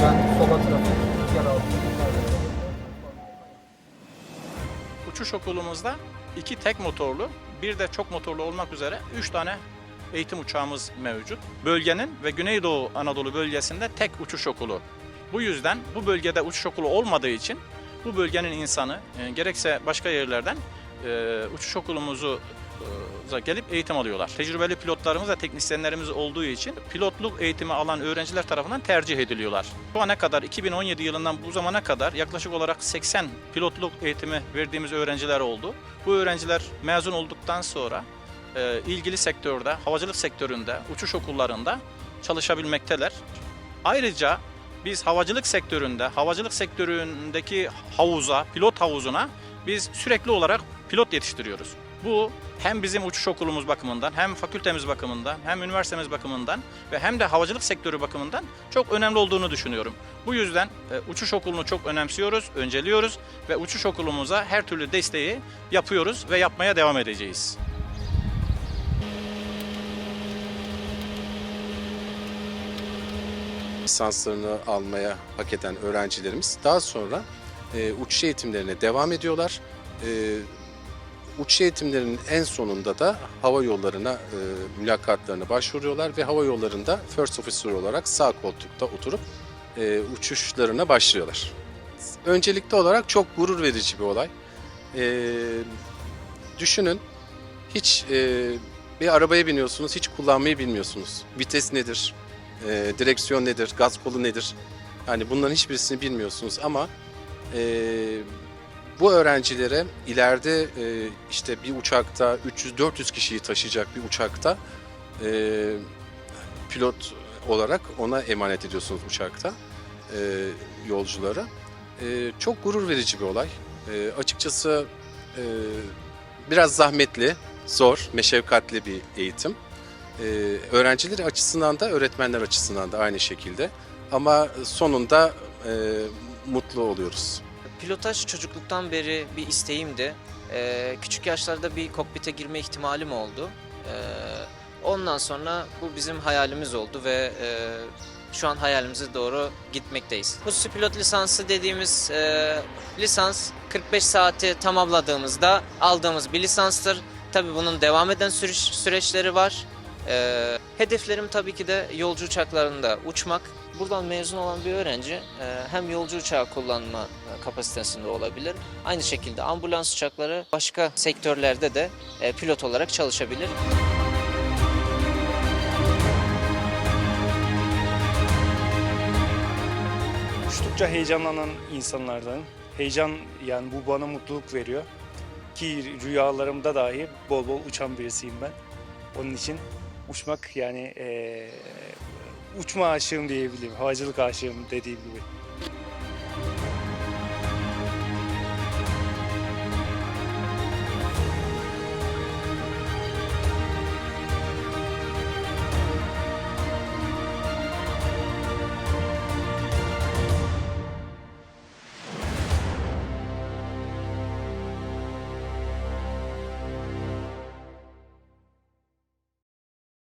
takiben sola trafik yer. Uçuş okulumuzda iki tek motorlu, bir de çok motorlu olmak üzere üç tane eğitim uçağımız mevcut. Bölgenin ve Güneydoğu Anadolu bölgesinde tek uçuş okulu. Bu yüzden bu bölgede uçuş okulu olmadığı için bu bölgenin insanı e, gerekse başka yerlerden e, uçuş okulumuzu gelip eğitim alıyorlar. Tecrübeli pilotlarımız ve teknisyenlerimiz olduğu için pilotluk eğitimi alan öğrenciler tarafından tercih ediliyorlar. Şu ana kadar 2017 yılından bu zamana kadar yaklaşık olarak 80 pilotluk eğitimi verdiğimiz öğrenciler oldu. Bu öğrenciler mezun olduktan sonra e, ilgili sektörde, havacılık sektöründe, uçuş okullarında çalışabilmekteler. Ayrıca biz havacılık sektöründe, havacılık sektöründeki havuza, pilot havuzuna biz sürekli olarak pilot yetiştiriyoruz. Bu hem bizim uçuş okulumuz bakımından, hem fakültemiz bakımından, hem üniversitemiz bakımından ve hem de havacılık sektörü bakımından çok önemli olduğunu düşünüyorum. Bu yüzden e, uçuş okulunu çok önemsiyoruz, önceliyoruz ve uçuş okulumuza her türlü desteği yapıyoruz ve yapmaya devam edeceğiz. lisanslarını almaya hak öğrencilerimiz daha sonra e, uçuş eğitimlerine devam ediyorlar. E, uçuş eğitimlerinin en sonunda da hava yollarına e, mülakatlarına başvuruyorlar ve hava yollarında first officer olarak sağ koltukta oturup e, uçuşlarına başlıyorlar. Öncelikli olarak çok gurur verici bir olay. E, düşünün hiç e, bir arabaya biniyorsunuz, hiç kullanmayı bilmiyorsunuz. Vites nedir? e, direksiyon nedir, gaz kolu nedir? Yani bunların hiçbirisini bilmiyorsunuz ama e, bu öğrencilere ileride e, işte bir uçakta 300-400 kişiyi taşıyacak bir uçakta e, pilot olarak ona emanet ediyorsunuz uçakta e, yolculara. E, çok gurur verici bir olay. E, açıkçası e, biraz zahmetli, zor, meşakkatli bir eğitim. Ee, öğrenciler açısından da öğretmenler açısından da aynı şekilde. Ama sonunda e, mutlu oluyoruz. Pilotaj çocukluktan beri bir isteğimdi. Ee, küçük yaşlarda bir kokpite girme ihtimalim oldu. Ee, ondan sonra bu bizim hayalimiz oldu ve e, şu an hayalimize doğru gitmekteyiz. Hususi pilot lisansı dediğimiz e, lisans 45 saati tamamladığımızda aldığımız bir lisanstır. Tabii bunun devam eden süreç, süreçleri var. Ee, hedeflerim tabii ki de yolcu uçaklarında uçmak. Buradan mezun olan bir öğrenci e, hem yolcu uçağı kullanma e, kapasitesinde olabilir. Aynı şekilde ambulans uçakları başka sektörlerde de e, pilot olarak çalışabilir. Uçtukça heyecanlanan insanlardan. Heyecan yani bu bana mutluluk veriyor. Ki rüyalarımda dahi bol bol uçan birisiyim ben. Onun için uçmak yani eee, uçma aşığım diyebilirim. Havacılık aşığım dediğim gibi.